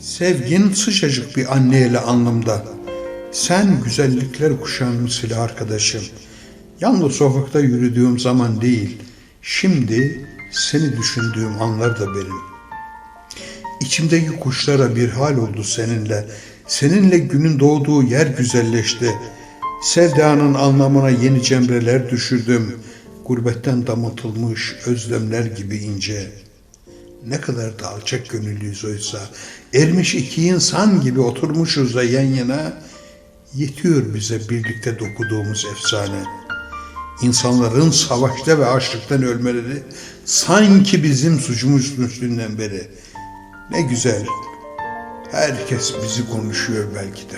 Sevgin sıcacık bir anneyle alnımda. Sen güzellikler silah arkadaşım. Yalnız sokakta yürüdüğüm zaman değil, şimdi seni düşündüğüm anlar da benim. İçimdeki kuşlara bir hal oldu seninle. Seninle günün doğduğu yer güzelleşti. Sevdanın anlamına yeni cemreler düşürdüm. Gurbetten damıtılmış özlemler gibi ince. Ne kadar da alçak gönüllüyüz oysa. Ermiş iki insan gibi oturmuşuz da yan yana. Yetiyor bize birlikte dokuduğumuz efsane. İnsanların savaşta ve açlıktan ölmeleri sanki bizim suçumuzmuşluğundan beri. Ne güzel. Herkes bizi konuşuyor belki de.